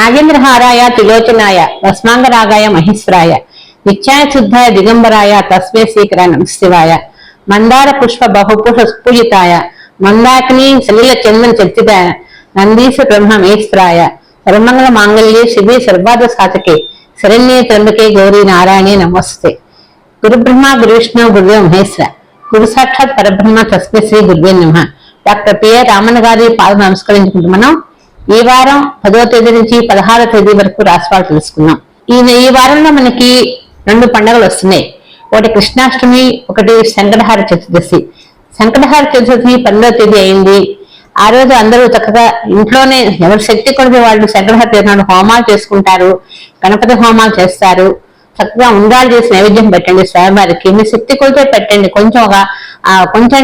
నాగేంద్రహారాయ త్రిలోచనాయ రస్మాంగరాగాయ మహేశ్వరాయ నిత్యాయ శుద్ధాయ దిగంబరాయ తస్మే శ్రీకర శివాయ మందార పుష్ప బహుపుష పూజితాయ మందాకిని సలిల చందన చర్చితాయ నందీశ బ్రహ్మ మహేశ్వరాయ సర్వమంగళ మాంగళ్యే శివే సర్వాద సాధకే శరణ్యే త్రంబకే గౌరీ నారాయణే నమస్తే గురు బ్రహ్మ గురు విష్ణు గురువే మహేశ్వర గురు సాక్షాత్ పరబ్రహ్మ తస్మై శ్రీ గురువే నమ డాక్టర్ పిఏ రామన్ గారి పాద నమస్కరించుకుంటున్నాం ఈ వారం పదో తేదీ నుంచి పదహారో తేదీ వరకు రాశివాళ్ళు తెలుసుకున్నాం ఈ ఈ వారంలో మనకి రెండు పండుగలు వస్తున్నాయి. ఒకటి కృష్ణాష్టమి ఒకటి శంకటహార చతుర్దశి. శంకటహార చతుర్దశి పన్నెండో తేదీ అయింది. ఆ రోజు అందరూ చక్కగా ఇంట్లోనే ఎవరి శక్తి కొడితే వాళ్ళు శంకరహార చతుర్నాడు హోమాలు చేసుకుంటారు గణపతి హోమాలు చేస్తారు. చక్కగా ఉండాలు చేసి నైవేద్యం పెట్టండి స్వామివారికి. మీ శక్తి కొలితే పెట్టండి. కొంచెం ఒక కొంచెం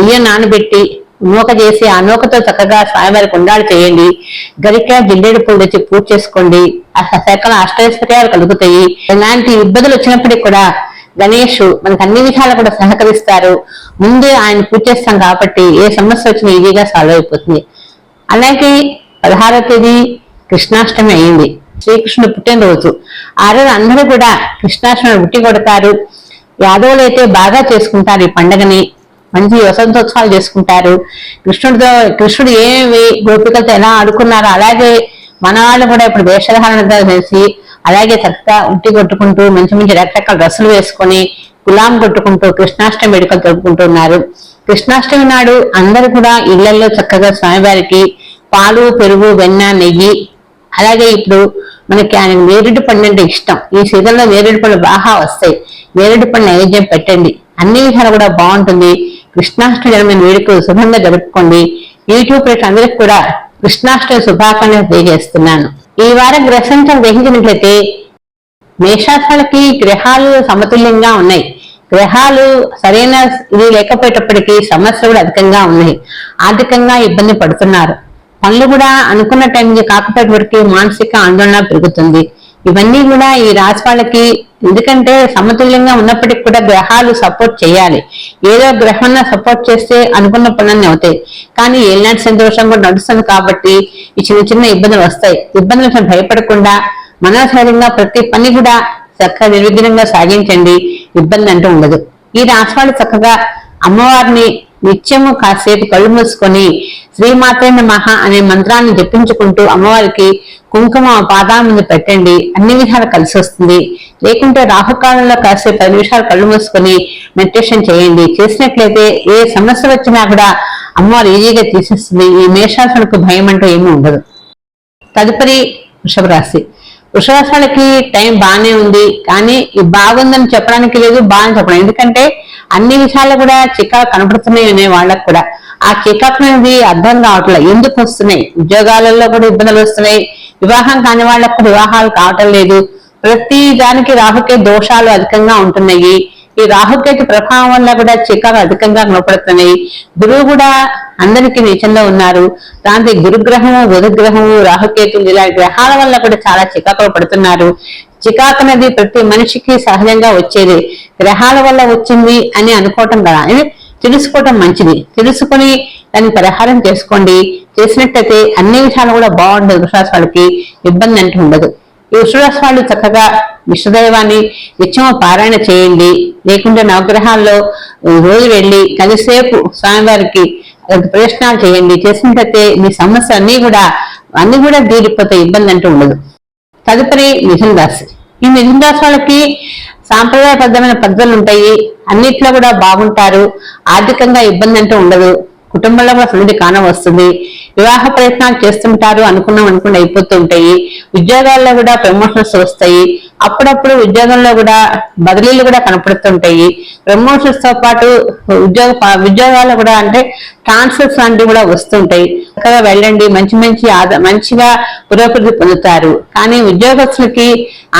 బియ్యం నానబెట్టి నూక చేసి ఆ నూకతో చక్కగా స్వామివారి ఉండాలు చేయండి. గరిక జిల్లేడు పూలు తెచ్చి పూజ చేసుకోండి. ఆ సకల అష్టైశ్వర్యాలు కలుగుతాయి. ఎలాంటి ఇబ్బందులు వచ్చినప్పటికీ కూడా గణేష్ మనకు అన్ని విధాలు కూడా సహకరిస్తారు. ముందే ఆయన పూజ చేస్తాం కాబట్టి ఏ సమస్య వచ్చినా ఈజీగా సాల్వ్ అయిపోతుంది. అలాగే పదహారవ తేదీ కృష్ణాష్టమి అయింది. శ్రీకృష్ణుడు పుట్టినరోజు. ఆ రోజు అందరూ కూడా కృష్ణాష్టమి పుట్టి కొడతారు. యాదవులు అయితే బాగా చేసుకుంటారు ఈ పండగని. మంచి వసంతోత్సవాలు చేసుకుంటారు. కృష్ణుడితో కృష్ణుడు ఏమి గోపికలతో ఎలా ఆడుకున్నారో అలాగే మన వాళ్ళు కూడా ఇప్పుడు వేషధారణతో చేసి అలాగే చక్కగా ఉట్టి కొట్టుకుంటూ మంచి మంచి రకరకాల డ్రెస్సులు వేసుకొని గులాం కొట్టుకుంటూ కృష్ణాష్టమి వేడుకలు జరుపుకుంటున్నారు. కృష్ణాష్టమి నాడు అందరూ కూడా ఇళ్ళలో చక్కగా స్వామివారికి పాలు పెరుగు వెన్న నెయ్యి అలాగే ఇప్పుడు మనకి ఆయన నేరేడు పండు అంటే ఇష్టం. ఈ సీజన్లో నేరేడు పళ్ళు బాగా వస్తాయి. నేరేడు పండు నైవేద్యం పెట్టండి. అన్ని విధాలు కూడా బాగుంటుంది. కృష్ణాష్టమి జన్మైన వేడుకలు శుభంగా జరుపుకోండి యూట్యూబ్ ప్రేక్ష అందరికి కూడా కృష్ణాష్టమి శుభాకాంక్షలు తెలియజేస్తున్నాను. ఈ వారం గ్రహించం గ్రహించినట్లయితే మేషాసాలకి గ్రహాలు సమతుల్యంగా ఉన్నాయి. గ్రహాలు సరైన ఇది లేకపోయేటప్పటికీ సమస్యలు కూడా అధికంగా ఉన్నాయి. ఆర్థికంగా ఇబ్బంది పడుతున్నారు. పనులు కూడా అనుకున్న టైంకి కాకపోయేటప్పటికీ మానసిక ఆందోళన పెరుగుతుంది. ఇవన్నీ కూడా ఈ రాశి వాళ్ళకి ఎందుకంటే సమతుల్యంగా ఉన్నప్పటికీ కూడా గ్రహాలు సపోర్ట్ చేయాలి. ఏదో గ్రహం సపోర్ట్ చేస్తే అనుకున్న పనులన్నీ అవుతాయి. కానీ ఏనాటి సంతోషం కూడా నడుస్తుంది కాబట్టి ఈ చిన్న చిన్న ఇబ్బందులు వస్తాయి. ఇబ్బందులకు భయపడకుండా మనోధైర్యంగా ప్రతి పని కూడా చక్కగా నిర్విఘ్నంగా సాగించండి. ఇబ్బంది అంటూ ఉండదు. ఈ రాశివాళ్ళు చక్కగా అమ్మవారిని నిత్యము కాసేపు కళ్ళు మూసుకొని శ్రీమాతే నమః అనే మంత్రాన్ని జపించుకుంటూ అమ్మవారికి కుంకుమ పాదాల ముందు పెట్టండి. అన్ని విధాలు కలిసి వస్తుంది. లేకుంటే రాహుకాలంలో కాసే పది నిమిషాలు కళ్ళు మూసుకొని మెడిటేషన్ చేయండి. చేసినట్లయితే ఏ సమస్య వచ్చినా కూడా అమ్మవారు ఈజీగా తీసేస్తుంది. ఈ మేషాసనకు భయం అంటూ ఏమీ ఉండదు. తదుపరి వృషభ రాశి వృషభ టైం బాగానే ఉంది కానీ ఇది బాగుందని చెప్పడానికి లేదు బాగా చెప్పడం. ఎందుకంటే అన్ని విషయాలు కూడా చికాకు కనపడుతున్నాయి అనే వాళ్ళకు కూడా. ఆ చికాకు అనేది అర్థం కావట్లేదు. ఎందుకు వస్తున్నాయి? ఉద్యోగాలలో కూడా ఇబ్బందులు వస్తున్నాయి. వివాహం కాని వాళ్ళకు వివాహాలు కావటం లేదు. ప్రతి దానికి రాహుకే దోషాలు అధికంగా ఉంటున్నాయి. ఈ రాహుకేతు ప్రభావం వల్ల కూడా చికాకు అధికంగా కనపడుతున్నాయి. గురువు కూడా అందరికీ నీచంలో ఉన్నారు. దాంతో గురుగ్రహము బుధగ్రహము రాహుకేతులు ఇలా గ్రహాల వల్ల కూడా చాలా చికాకులు పడుతున్నారు. చికాకు అనేది ప్రతి మనిషికి సహజంగా వచ్చేది. గ్రహాల వల్ల వచ్చింది అని అనుకోవటం కదా. ఇది తెలుసుకోవటం మంచిది. తెలుసుకొని దాన్ని పరిహారం చేసుకోండి. చేసినట్టయితే అన్ని విషయాలు కూడా బాగుండదు విశ్వాస వాళ్ళకి ఇబ్బంది అంటూ ఉండదు. ఈ విశ్వాస వాళ్ళు చక్కగా విష్ణుదైవాన్ని నిత్యము పారాయణ చేయండి. లేకుంటే నవగ్రహాల్లో రోజు వెళ్ళి కలిసేపు స్వామివారికి ప్రదర్శనాలు చేయండి. చేసినట్టయితే మీ సమస్య అన్నీ కూడా అన్ని కూడా తీరిపోతే ఇబ్బంది అంటూ ఉండదు. తదుపరి మిథున రాశి. ఈ మిథున రాశి వాళ్ళకి సాంప్రదాయబద్ధమైన పద్ధతులు ఉంటాయి. అన్నిట్లో కూడా బాగుంటారు. ఆర్థికంగా ఇబ్బంది అంటూ ఉండదు. కుటుంబంలో కూడా సమృద్ధి కాన వస్తుంది. వివాహ ప్రయత్నాలు చేస్తుంటారు అనుకున్నాం అనుకుని అయిపోతూ ఉంటాయి ఉద్యోగాల్లో కూడా ప్రమోషన్స్ వస్తాయి. అప్పుడప్పుడు ఉద్యోగంలో కూడా బదిలీలు కూడా కనపడుతుంటాయి. ప్రమోషన్స్తో పాటు ఉద్యోగ ఉద్యోగాల్లో కూడా అంటే ట్రాన్స్ఫర్స్ లాంటివి కూడా వస్తుంటాయి. చక్కగా వెళ్ళండి మంచి మంచి ఆద మంచిగా పురోగతి పొందుతారు. కానీ ఉద్యోగస్తులకి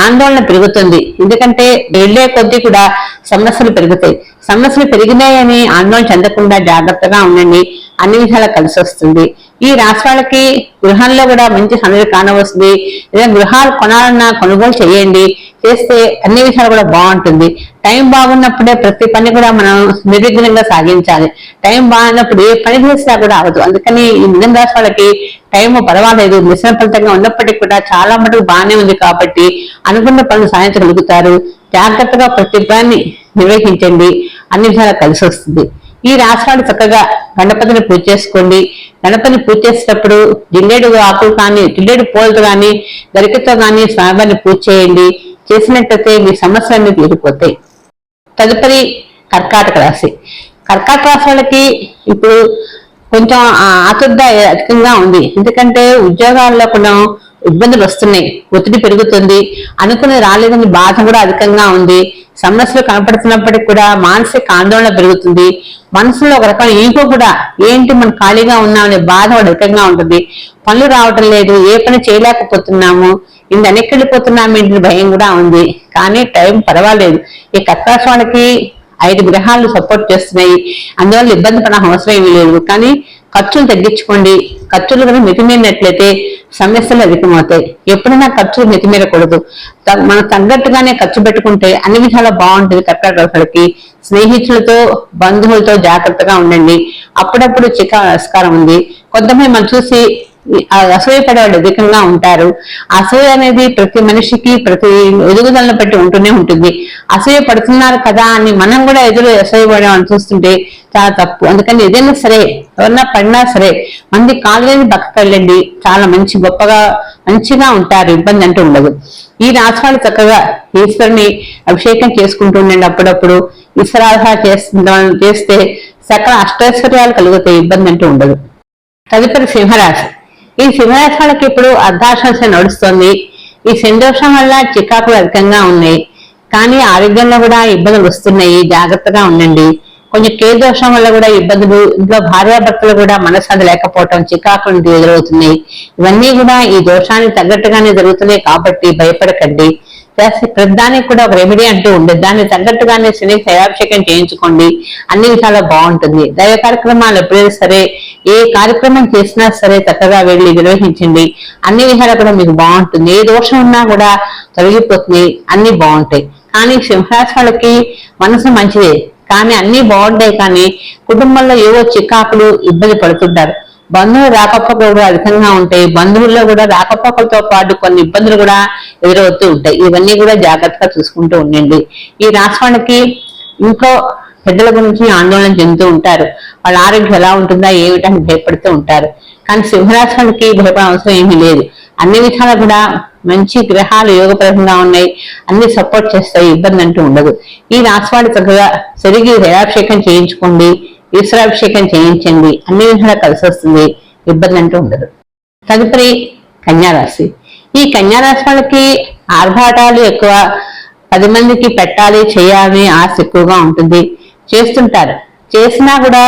ఆందోళన పెరుగుతుంది. ఎందుకంటే వెళ్ళే కొద్దీ కూడా సమస్యలు పెరుగుతాయి. సమస్యలు పెరిగినాయని ఆందోళన చెందకుండా జాగ్రత్తగా ఉండండి. అన్ని విధాలా కలిసి వస్తుంది. ఈ రాష్ట్రాలకి గృహంలో కూడా మంచి సందడి కానవస్తుంది. లేదా గృహాలు కొనాలన్నా కొనుగోలు చేయండి. చేస్తే అన్ని విషయాలు కూడా బాగుంటుంది. టైం బాగున్నప్పుడే ప్రతి పని కూడా మనం నిర్విఘ్నంగా సాగించాలి. టైం బాగున్నప్పుడు ఏ పని చేసినా కూడా అవదు అందుకని ఈ మిథున రాశి వాళ్ళకి టైం పర్వాలేదు. మిశ్రమ ఫలితంగా ఉన్నప్పటికీ కూడా చాలా మటుకు బాగానే ఉంది కాబట్టి అనుకున్న పనులు సాధించగలుగుతారు. జాగ్రత్తగా ప్రతి పని నిర్వహించండి. అన్ని విధాలా కలిసి వస్తుంది. ఈ రాష్ట్రాలు చక్కగా గణపతిని పూజ చేసుకోండి. గణపతిని పూజ చేసేటప్పుడు జిల్లేడు ఆకులు కానీ జిల్లేడు పూలతో కానీ గరికతో కానీ స్వామివారిని పూజ చేయండి. చేసినట్టయితే మీ సమస్యలన్నీ తీరిపోతాయి. తదుపరి కర్కాటక రాశి. కర్కాటక రాశి వాళ్ళకి ఇప్పుడు కొంచెం ఆతుర్ద అధికంగా ఉంది. ఎందుకంటే ఉద్యోగాల్లో కూడా ఇబ్బందులు వస్తున్నాయి. ఒత్తిడి పెరుగుతుంది. అనుకుని రాలేదని బాధ కూడా అధికంగా ఉంది. సమస్యలు కనపడుతున్నప్పటికీ కూడా మానసిక ఆందోళన పెరుగుతుంది. మనసులో ఒక రకమైన ఈగో కూడా ఏంటి మనం ఖాళీగా ఉన్నామనే బాధ కూడా అధికంగా ఉంటుంది. పనులు రావటం లేదు. ఏ పని చేయలేకపోతున్నాము. ఇంత వెనక్కి ఏంటి భయం కూడా ఉంది. కానీ టైం పర్వాలేదు. ఈ కర్కాశవానికి ఐదు గ్రహాలు సపోర్ట్ చేస్తున్నాయి. అందువల్ల ఇబ్బంది పడిన అవసరం ఏమీ లేదు. కానీ ఖర్చులు తగ్గించుకోండి. ఖర్చులు కనుక మితిమీరినట్లయితే సమస్యలు అధికమవుతాయి. ఎప్పుడైనా ఖర్చులు మితిమీరకూడదు మనం తగ్గట్టుగానే ఖర్చు పెట్టుకుంటే అన్ని విధాలా బాగుంటుంది కర్కాటకులకి స్నేహితులతో బంధువులతో జాగ్రత్తగా ఉండండి. అప్పుడప్పుడు చికాస్కారం ఉంది. కొంతమంది మనం చూసి అసూయ పడేవాళ్ళు అధికంగా ఉంటారు. అసూయ అనేది ప్రతి మనిషికి ప్రతి ఎదుగుదలను బట్టి ఉంటూనే ఉంటుంది. అసూయ పడుతున్నారు కదా అని మనం కూడా ఎదురు అసూయ పడేవాళ్ళని చూస్తుంటే చాలా తప్పు. అందుకని ఏదైనా సరే ఎవరన్నా పడినా సరే మంది కాళ్ళని బక్కకెళ్ళండి. చాలా మంచి గొప్పగా మంచిగా ఉంటారు. ఇబ్బంది అంటూ ఉండదు. ఈ రాష్ట్రాలు చక్కగా ఈశ్వరుని అభిషేకం చేసుకుంటూ ఉండండి అప్పుడప్పుడు. ఈశ్వరాధ చేస్తే సకల అష్టైశ్వర్యాలు కలిగితే ఇబ్బంది అంటూ ఉండదు. తదుపరి సింహరాశి. ఈ సింహరాశి ఇప్పుడు అర్ధాశంస నడుస్తుంది. ఈ సందోషం వల్ల చికాకులు అధికంగా ఉన్నాయి కానీ ఆరోగ్యంలో కూడా ఇబ్బందులు వస్తున్నాయి. జాగ్రత్తగా ఉండండి. కొంచెం కే దోషం వల్ల కూడా ఇబ్బందులు ఇంట్లో భార్యాభర్తలు కూడా మనసాది లేకపోవటం చికాకులు ఎదురవుతున్నాయి. ఇవన్నీ కూడా ఈ దోషానికి తగ్గట్టుగానే జరుగుతున్నాయి కాబట్టి భయపడకండి. ప్రతిదానికి కూడా ఒక రెమెడీ అంటూ ఉండేది. దాన్ని తగ్గట్టుగానే శని తయాభిషేకం చేయించుకోండి. అన్ని విధాలా బాగుంటుంది. దైవ కార్యక్రమాలు ఎప్పుడైనా సరే ఏ కార్యక్రమం చేసినా సరే చక్కగా వెళ్ళి నిర్వహించండి. అన్ని విధాలు కూడా మీకు బాగుంటుంది. ఏ దోషం ఉన్నా కూడా తొలగిపోతుంది. అన్ని బాగుంటాయి. కానీ సింహాసాలకి మనసు మంచిదే. కానీ అన్ని బాగుంటాయి. కానీ కుటుంబంలో ఏవో చికాకులు ఇబ్బంది పడుతుంటారు. బంధువులు రాకపోకలు కూడా అధికంగా ఉంటాయి. బంధువుల్లో కూడా రాకపోకలతో పాటు కొన్ని ఇబ్బందులు కూడా ఎదురవుతూ ఉంటాయి. ఇవన్నీ కూడా జాగ్రత్తగా చూసుకుంటూ ఉండండి. ఈ రాష్ట్రానికి ఇంట్లో పెద్దల గురించి ఆందోళన చెందుతూ ఉంటారు. వాళ్ళ ఆరోగ్యం ఎలా ఉంటుందా ఏమిటని భయపడుతూ ఉంటారు. కానీ సింహరాష్ట్రానికి భయపడే అవసరం ఏమీ లేదు. అన్ని విధాలు కూడా మంచి గ్రహాలు యోగపరంగా ఉన్నాయి. అన్ని సపోర్ట్ చేస్తాయి. ఇబ్బంది అంటూ ఉండదు. ఈ రాశివాడు చక్కగా సరిగి దయాభిషేకం చేయించుకోండి. ఈశ్వరాభిషేకం చేయించండి. అన్ని విధాలా కలిసి వస్తుంది. ఇబ్బంది అంటూ ఉండదు. తదుపరి కన్యారాశి. ఈ కన్యారాశి వాళ్ళకి ఆర్భాటాలు ఎక్కువ. పది మందికి పెట్టాలి చేయాలి ఆశ ఎక్కువగా ఉంటుంది. చేస్తుంటారు. చేసినా కూడా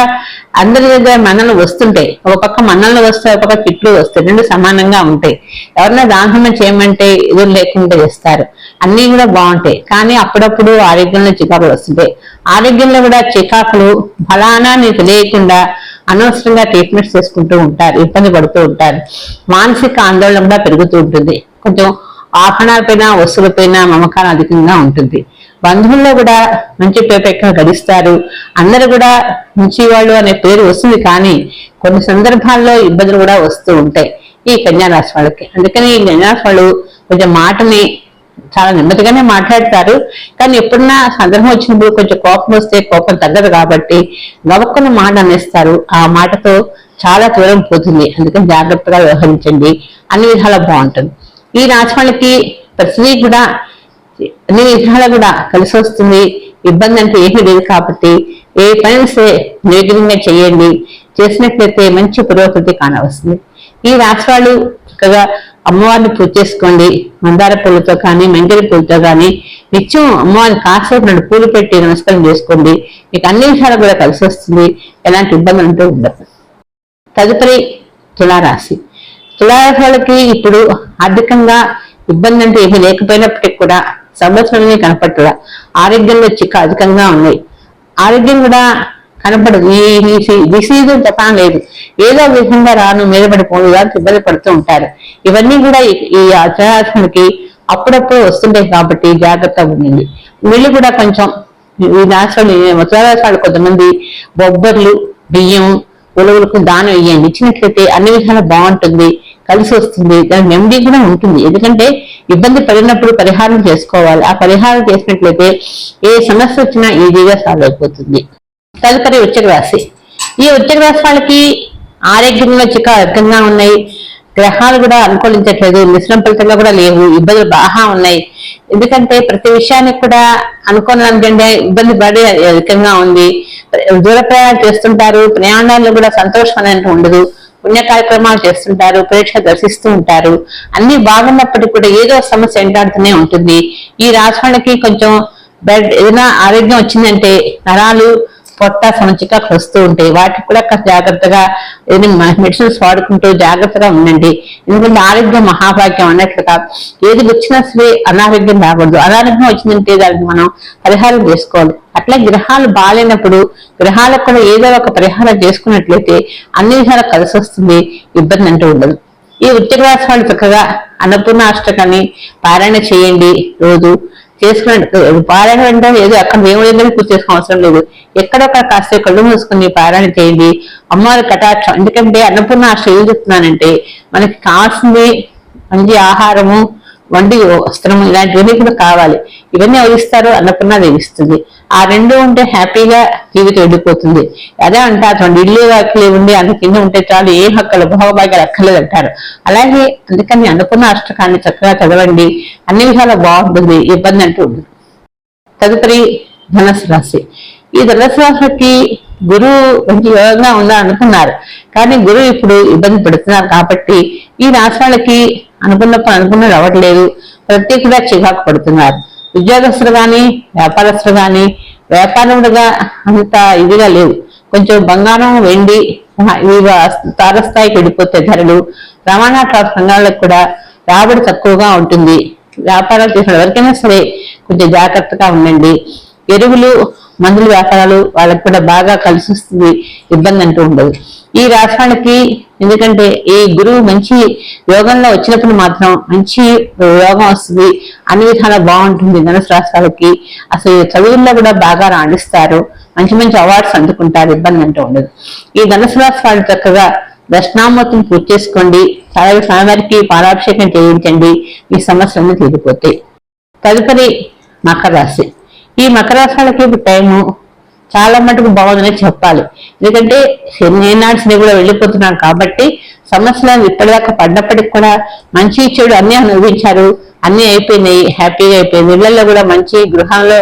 అందరి దగ్గర మన్నలు వస్తుంటాయి ఒక పక్క మన్నలు వస్తాయి ఒక పక్క తిట్లు వస్తాయి రెండు సమానంగా ఉంటాయి. ఎవరైనా దాహనం చేయమంటే ఎదురు లేకుండా చేస్తారు. అన్నీ కూడా బాగుంటాయి. కానీ అప్పుడప్పుడు ఆరోగ్యంలో చికాకులు వస్తుంటాయి. ఆరోగ్యంలో కూడా చికాకులు ఫలానా నీకు తెలియకుండా అనవసరంగా ట్రీట్మెంట్స్ చేసుకుంటూ ఉంటారు ఇబ్బంది పడుతూ ఉంటారు. మానసిక ఆందోళన కూడా పెరుగుతూ ఉంటుంది. కొంచెం ఆభరణాలపైన వస్తువులపైన మమకారం అధికంగా ఉంటుంది. బంధువుల్లో కూడా మంచి పేపెక్క గడిస్తారు. అందరు కూడా మంచి వాళ్ళు అనే పేరు వస్తుంది కానీ కొన్ని సందర్భాల్లో ఇబ్బందులు కూడా వస్తూ ఉంటాయి ఈ కన్యారాశి వాళ్ళకి. అందుకని ఈ కన్యారాశి వాళ్ళు కొంచెం మాటని చాలా నెమ్మదిగానే మాట్లాడతారు. కానీ ఎప్పుడన్నా సందర్భం వచ్చినప్పుడు కొంచెం కోపం వస్తే కోపం తగ్గదు కాబట్టి గవక్కున్న మాట అనేస్తారు. ఆ మాటతో చాలా దూరం పోతుంది. అందుకని జాగ్రత్తగా వ్యవహరించండి. అన్ని విధాలా బాగుంటుంది. ఈ రాశి వాళ్ళకి ప్రతిదీ కూడా అన్ని విధాలు కూడా కలిసి వస్తుంది. ఇబ్బంది అంటే ఏమీ లేదు కాబట్టి ఏ పని సే నిర్విఘ్నంగా చేయండి. చేసినట్లయితే మంచి పురోగతి కానవస్తుంది. ఈ రాష్ట్రాలు చక్కగా అమ్మవారిని పూజ చేసుకోండి. మందార పూలతో కానీ మెంగరి పూలతో కానీ నిత్యం అమ్మవారిని కాసేపు నన్ను పూలు పెట్టి నమస్కారం చేసుకోండి. మీకు అన్ని విషయాలు కూడా కలిసి వస్తుంది. ఎలాంటి ఇబ్బంది అంటూ ఉండదు. తదుపరి తులారాశి. తులారాశి వాళ్ళకి ఇప్పుడు ఆర్థికంగా ఇబ్బంది అంటే ఏమీ లేకపోయినప్పటికీ కూడా సంవత్సరాలని కనపట్టుగా ఆరోగ్యంలో చిక్క అధికంగా ఉన్నాయి ఆరోగ్యం కూడా కనపడదు. ఈ డిసీజ్ చెప్పడం లేదు. ఏదో విధంగా రాను మీద పడిపోను దానికి ఇబ్బంది పడుతూ ఉంటారు. ఇవన్నీ కూడా ఈ- ఈ అప్పుడప్పుడు వస్తుంటాయి కాబట్టి జాగ్రత్తగా ఉండండి. వీళ్ళు కూడా కొంచెం ఈ రాష్ట్రాలు రాష్ట్రాలు కొంతమంది బొబ్బర్లు బియ్యం ఉలవలకు దానం ఇవ్వండి ఇచ్చినట్లయితే అన్ని విధాలు బాగుంటుంది. కలిసి వస్తుంది దాని నెమ్మది కూడా ఉంటుంది. ఎందుకంటే ఇబ్బంది పడినప్పుడు పరిహారం చేసుకోవాలి. ఆ పరిహారం చేసినట్లయితే ఏ సమస్య వచ్చినా ఈజీగా సాల్వ్ అయిపోతుంది. తదుపరి ఉచ్చక రాశి. ఈ ఉచ్చక రాశి వాళ్ళకి ఆరోగ్యంలో చిక్క అర్థంగా ఉన్నాయి. గ్రహాలు కూడా అనుకూలించట్లేదు. మిశ్రమ ఫలితంగా కూడా లేవు. ఇబ్బందులు బాగా ఉన్నాయి. ఎందుకంటే ప్రతి విషయానికి కూడా అనుకోనంటే ఇబ్బంది పడి అధికంగా ఉంది. దూర ప్రయాణాలు చేస్తుంటారు. ప్రయాణాల్లో కూడా సంతోషం అనేది ఉండదు. పుణ్య కార్యక్రమాలు చేస్తుంటారు పరీక్ష దర్శిస్తూ ఉంటారు. అన్ని బాగున్నప్పటికీ కూడా ఏదో సమస్య ఎంటాడుతూనే ఉంటుంది. ఈ రాశి కొంచెం బెడ్ ఏదైనా ఆరోగ్యం వచ్చిందంటే నరాలు పొట్ట సమచిక వస్తూ ఉంటాయి. వాటికి కూడా కాస్త జాగ్రత్తగా ఏదైనా మెడిసిన్స్ వాడుకుంటూ జాగ్రత్తగా ఉండండి. ఎందుకంటే ఆరోగ్యం మహాభాగ్యం అన్నట్లుగా ఏది వచ్చినా సరే అనారోగ్యం రాకూడదు. అనారోగ్యం వచ్చిందంటే దానికి మనం పరిహారం చేసుకోవాలి. అట్లా గ్రహాలు బాగాలేనప్పుడు గ్రహాలకు కూడా ఏదో ఒక పరిహారం చేసుకున్నట్లయితే అన్ని విధాలు కలిసి వస్తుంది. ఇబ్బంది అంటూ ఉండదు. ఈ వృత్తిక రాశి వాళ్ళు చక్కగా అన్నపూర్ణ అష్టకాన్ని పారాయణ చేయండి రోజు. చేసుకున్నట్టు పారాయణ అంటే ఏదో అక్కడ దేవుడి దగ్గర పూర్తి చేసుకోవడం అవసరం లేదు. ఎక్కడొక్కడ కాస్త కళ్ళు మూసుకుని పారాయణ చేయండి. అమ్మవారి కటాక్షం. ఎందుకంటే అన్నపూర్ణ అష్టం ఏం చెప్తున్నానంటే మనకి కావాల్సింది మంచి ఆహారము వండి వస్త్రం ఇలాంటివన్నీ కూడా కావాలి. ఇవన్నీ ఎవరిస్తారు అన్నపూర్ణ దేవి ఇస్తుంది. ఆ రెండు ఉంటే హ్యాపీగా జీవితం వెళ్ళిపోతుంది అదే అంటారు చూడండి ఇల్లు వాకిలి ఉండి అంత కింద ఉంటే చాలు ఏ హక్కలు భోగభాగ్యాలు అక్కర్లేదు అంటారు అలాగే అందుకని అన్నపూర్ణ అష్టకాన్ని చక్కగా చదవండి. అన్ని విధాలా బాగుంటుంది ఇబ్బంది అంటూ ఉండదు. తదుపరి ధనస్సు రాశి. ఈ ధనస్సు రాశికి గురువు మంచి యోగంగా ఉందా అనుకున్నారు. కానీ గురువు ఇప్పుడు ఇబ్బంది పెడుతున్నారు కాబట్టి ఈ రాశి వాళ్ళకి అనుకున్నప్పుడు అనుకున్నది అవ్వట్లేదు. ప్రతి కూడా చికాకు పడుతున్నారు. ఉద్యోగస్తులు కానీ వ్యాపారస్తులు కానీ వ్యాపారములుగా అంత ఇదిగా లేవు. కొంచెం బంగారం వెండి తారస్థాయికి వెళ్ళిపోతే ధరలు రవాణా సంఘాలకు కూడా రాబడి తక్కువగా ఉంటుంది. వ్యాపారాలు చేసిన ఎవరికైనా సరే కొంచెం జాగ్రత్తగా ఉండండి. ఎరువులు మందుల వ్యాపారాలు వాళ్ళకి కూడా బాగా కలిసి వస్తుంది. ఇబ్బంది అంటూ ఉండదు. ఈ రాష్ట్రానికి ఎందుకంటే ఈ గురువు మంచి యోగంలో వచ్చినప్పుడు మాత్రం మంచి యోగం వస్తుంది. అన్ని విధాలా బాగుంటుంది ధనుసు రాష్ట్రాలకి అసలు చదువుల్లో కూడా బాగా రాణిస్తారు. మంచి మంచి అవార్డ్స్ అందుకుంటారు. ఇబ్బంది అంటూ ఉండదు. ఈ ధనుసు రాష్ట్రాలు చక్కగా దర్శనామూర్తిని పూర్తి చేసుకోండి. చాలా స్వామివారికి పాలాభిషేకం చేయించండి. ఈ సమస్యలన్నీ తీరిపోతాయి. తదుపరి మకర రాశి. ఈ మకర రాశి వాళ్ళకి ఇప్పుడు టైము చాలా మటుకు బాగుందని చెప్పాలి. ఎందుకంటే శని కూడా వెళ్ళిపోతున్నాం కాబట్టి సమస్యలు ఇప్పటిదాకా పడ్డప్పటికి కూడా మంచి చెడు అన్ని అనుభవించారు. అన్ని అయిపోయినాయి హ్యాపీగా అయిపోయింది. ఇళ్ళలో కూడా మంచి గృహంలో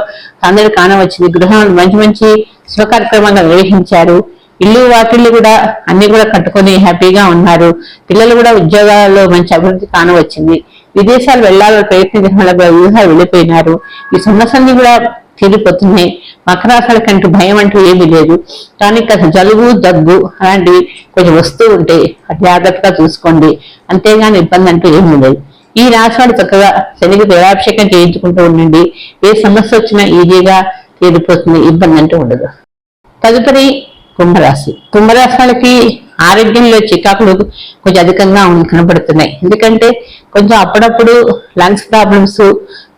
అందరూ కానవచ్చింది గృహంలో మంచి మంచి శుభకార్యక్రమంగా నిర్వహించారు. ఇల్లు వాకిళ్ళు కూడా అన్ని కూడా కట్టుకొని హ్యాపీగా ఉన్నారు. పిల్లలు కూడా ఉద్యోగాల్లో మంచి అభివృద్ధి కానవచ్చింది విదేశాలు వెళ్ళాలని ప్రయత్నించడం వల్ల కూడా వ్యూహాలు వెళ్ళిపోయినారు. ఈ సమస్యని కూడా తీరిపోతున్నాయి అంటూ భయం అంటూ ఏమీ లేదు. కానీ కాస్త జలుబు దగ్గు అలాంటివి కొంచెం వస్తూ ఉంటే అది జాగ్రత్తగా చూసుకోండి. అంతేగాని ఇబ్బంది అంటూ ఏమీ లేదు. ఈ రాశివాడు చక్కగా శనికి దేవాభిషేకం చేయించుకుంటూ ఉండండి. ఏ సమస్య వచ్చినా ఈజీగా తీరిపోతుంది ఇబ్బంది అంటూ ఉండదు. తదుపరి కుంభరాశి. కుంభరాశి వాళ్ళకి ఆరోగ్యంలో చికాకులు కొంచెం అధికంగా ఉన్- కనబడుతున్నాయి. ఎందుకంటే కొంచెం అప్పుడప్పుడు లంగ్స్ ప్రాబ్లమ్స్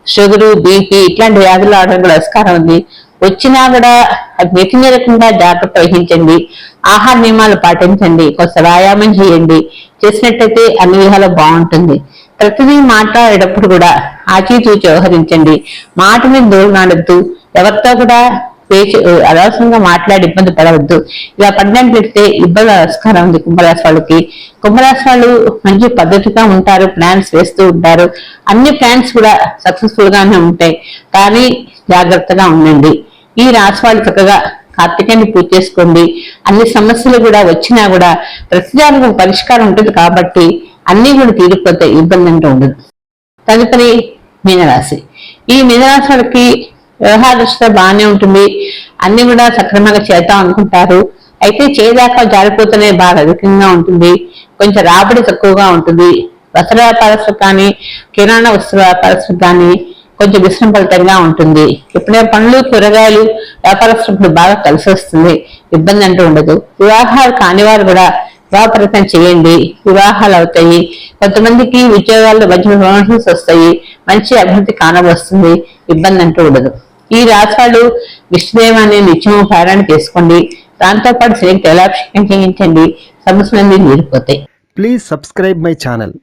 షుగరు బీపీ ఇట్లాంటి వ్యాధులు రావడం కూడా ఆస్కారం ఉంది. వచ్చినా కూడా అది మితిమీరకుండా జాగ్రత్త వహించండి. ఆహార నియమాలు పాటించండి. కొంత వ్యాయామం చేయండి. చేసినట్టయితే అన్ని విధాలు బాగుంటుంది. ప్రతిదీ మాట్లాడేటప్పుడు కూడా ఆచితూచి వ్యవహరించండి. మాట మీద దూరం ఎవరితో కూడా పేచి అనవసరంగా మాట్లాడి ఇబ్బంది పడవద్దు. ఇలా పెడితే ఇబ్బంది ఆస్కారం ఉంది కుంభరాశి వాళ్ళకి. కుంభరాశి వాళ్ళు మంచి పద్ధతిగా ఉంటారు ప్లాన్స్ వేస్తూ ఉంటారు. అన్ని ప్లాన్స్ కూడా సక్సెస్ఫుల్ గానే ఉంటాయి. కానీ జాగ్రత్తగా ఉండండి. ఈ రాశి వాళ్ళు చక్కగా కార్తీకాన్ని పూర్తి చేసుకోండి. అన్ని సమస్యలు కూడా వచ్చినా కూడా ప్రతిదానికి పరిష్కారం ఉంటుంది కాబట్టి అన్ని కూడా తీరిపోతే ఇబ్బంది అంటూ ఉండదు. తదుపరి మీనరాశి. ఈ మీనరాశి వాళ్ళకి వ్యవహార దృష్టితో బాగానే ఉంటుంది. అన్ని కూడా సక్రమంగా చేద్దాం అనుకుంటారు. అయితే చేదాకా జారిపోతూనే బాగా అధికంగా ఉంటుంది. కొంచెం రాబడి తక్కువగా ఉంటుంది. వస్త్ర వ్యాపారస్తులు కానీ కిరాణా వస్త్ర వ్యాపారస్తులు కానీ కొంచెం విశృంఖలితంగా ఉంటుంది. ఎప్పుడైనా పండ్లు కూరగాయలు వ్యాపారస్తులకు బాగా కలిసి వస్తుంది. ఇబ్బంది అంటూ ఉండదు. వివాహాలు కాని వారు కూడా వివాహ ప్రయత్నం చేయండి. వివాహాలు అవుతాయి. కొంతమందికి ఉద్యోగాల్లో మంచి ప్రమోషన్స్ వస్తాయి. మంచి అభివృద్ధి కానవస్తుంది. ఇబ్బంది అంటూ ఉండదు. ఈ రాసాలు విష్ణుదేవాన్ని నిత్యం పారాయణ చేసుకోండి దాంతోపాటు శ్రీకి శనికి తైలాభిషేకం చేయించండి? సమస్యలన్నీ తీరిపోతాయి ప్లీజ్ సబ్స్క్రైబ్ మై ఛానల్